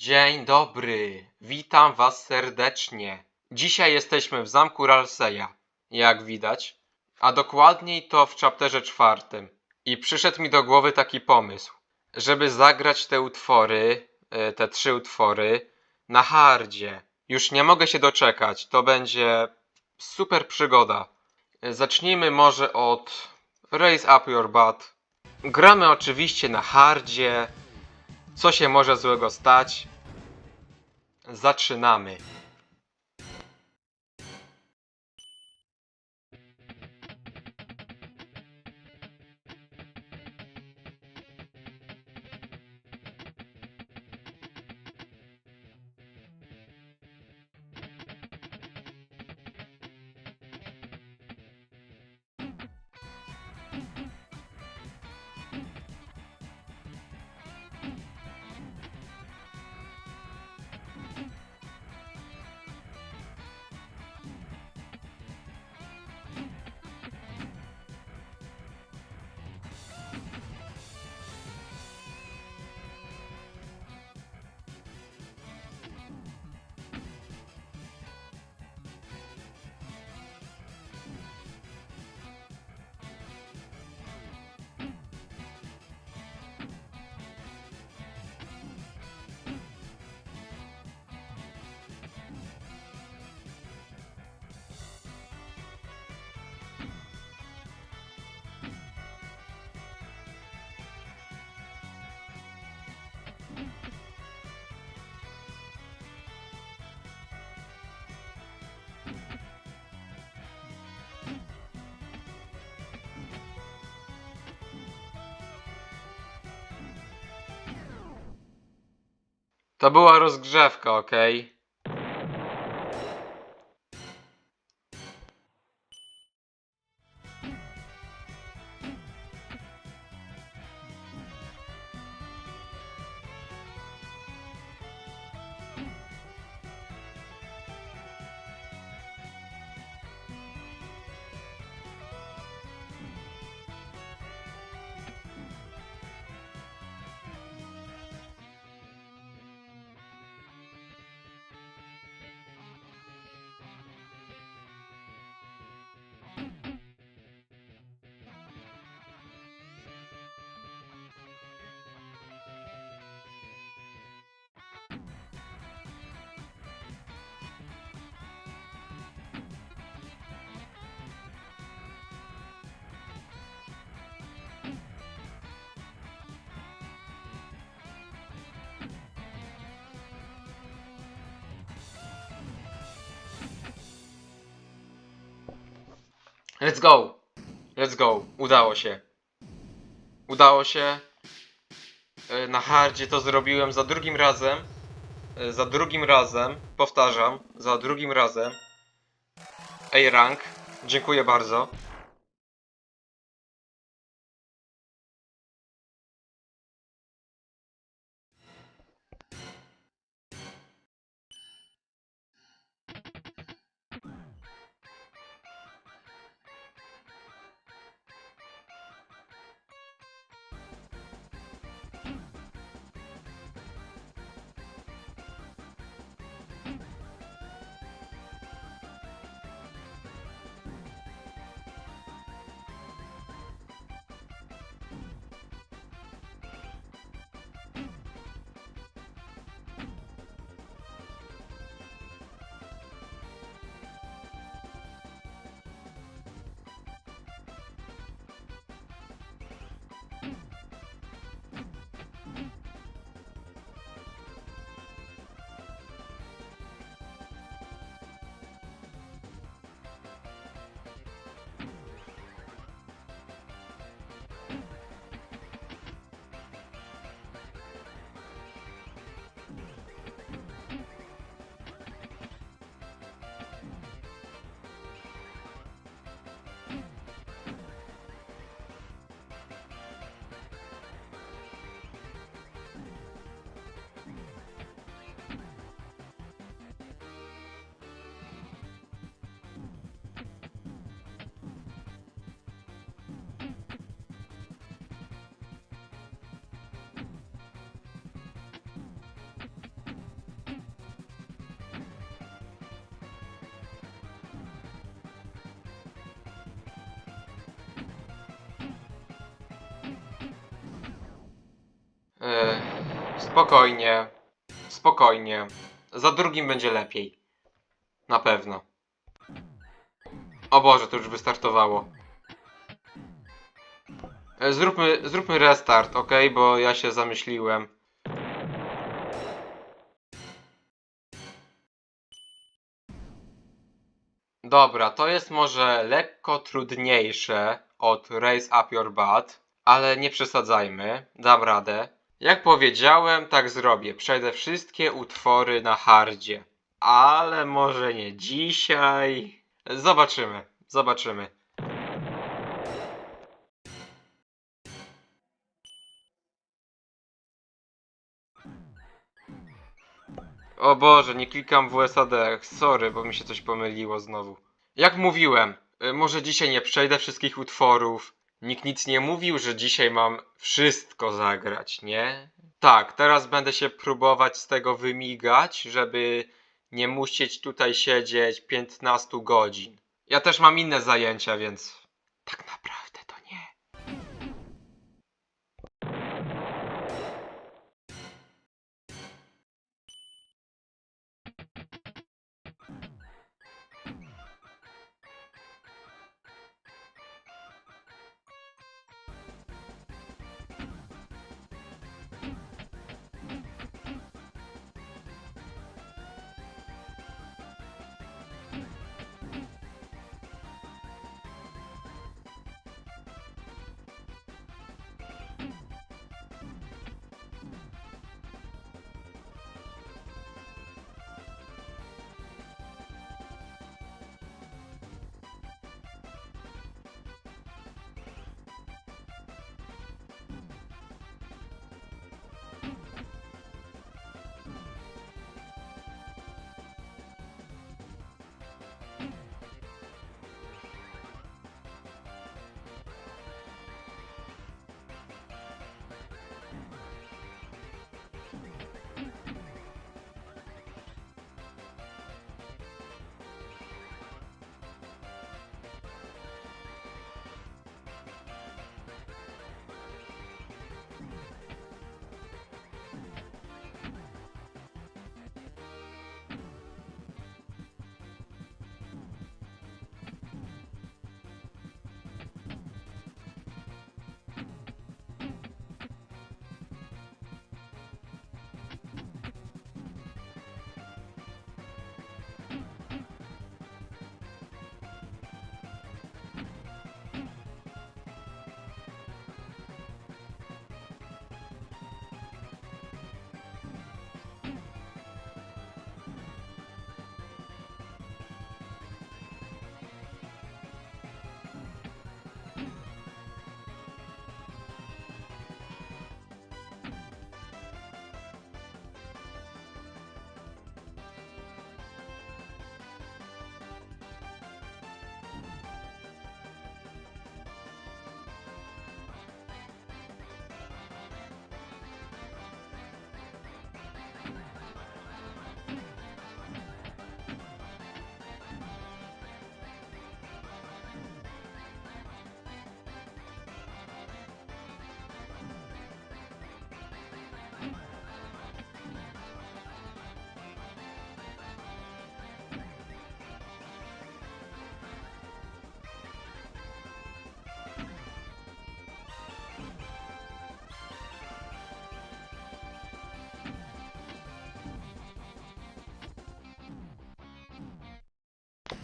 Dzień dobry, witam was serdecznie. Dzisiaj jesteśmy w zamku Ralseya, jak widać, a dokładniej to w chapterze czwartym. I przyszedł mi do głowy taki pomysł, żeby zagrać te utwory, e, te trzy utwory, na hardzie. Już nie mogę się doczekać, to będzie super przygoda. Zacznijmy może od Raise Up Your Butt. Gramy oczywiście na hardzie. Co się może złego stać? Zaczynamy. To była rozgrzewka, ok? Let's go! Let's go! Udało się. Udało się. E, Na hardzie to zrobiłem za drugim razem. E, Za drugim razem. Powtarzam. Za drugim razem. A-rank. Dziękuję bardzo. Spokojnie. Spokojnie. Za drugim będzie lepiej. Na pewno. O Boże, to już wystartowało. E, Zróbmy, zróbmy restart, ok? Bo ja się zamyśliłem. Dobra, to jest może lekko trudniejsze od Raise Up Your Butt, ale nie przesadzajmy, dam radę. Jak powiedziałem, tak zrobię. Przejdę wszystkie utwory na hardzie. Ale może nie dzisiaj. Zobaczymy, zobaczymy. O Boże, nie klikam w USAD. Sorry, bo mi się coś pomyliło znowu. Jak mówiłem, y, może dzisiaj nie przejdę wszystkich utworów. Nikt nic nie mówił, że dzisiaj mam wszystko zagrać, nie? Tak, teraz będę się próbować z tego wymigać, żeby nie musieć tutaj siedzieć 15 godzin. Ja też mam inne zajęcia, więc tak naprawdę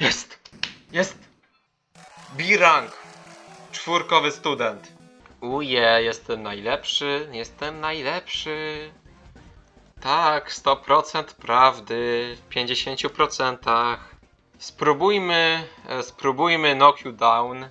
Jest! Jest! B-rank! Czwórkowy student. Uje, jestem najlepszy, jestem najlepszy. Tak, 100% prawdy, w 50%. Spróbujmy, e, spróbujmy knock you down.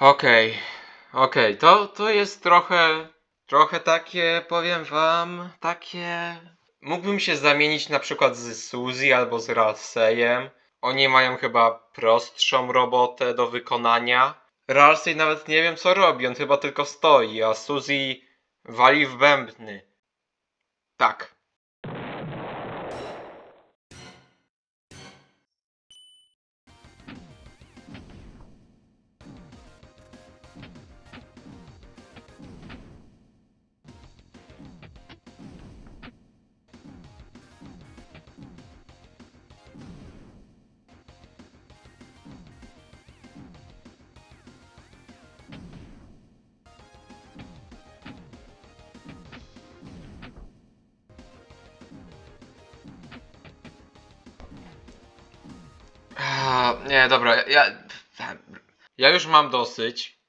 Okej, okej, to, to jest trochę, trochę takie, powiem wam, takie... Mógłbym się zamienić na przykład z Suzy albo z Ralsejem. Oni mają chyba prostszą robotę do wykonania. Ralsej nawet nie wiem co robi, on chyba tylko stoi, a Suzy wali w bębny. Tak. Nie, dobra, ja. Ja już mam dosyć.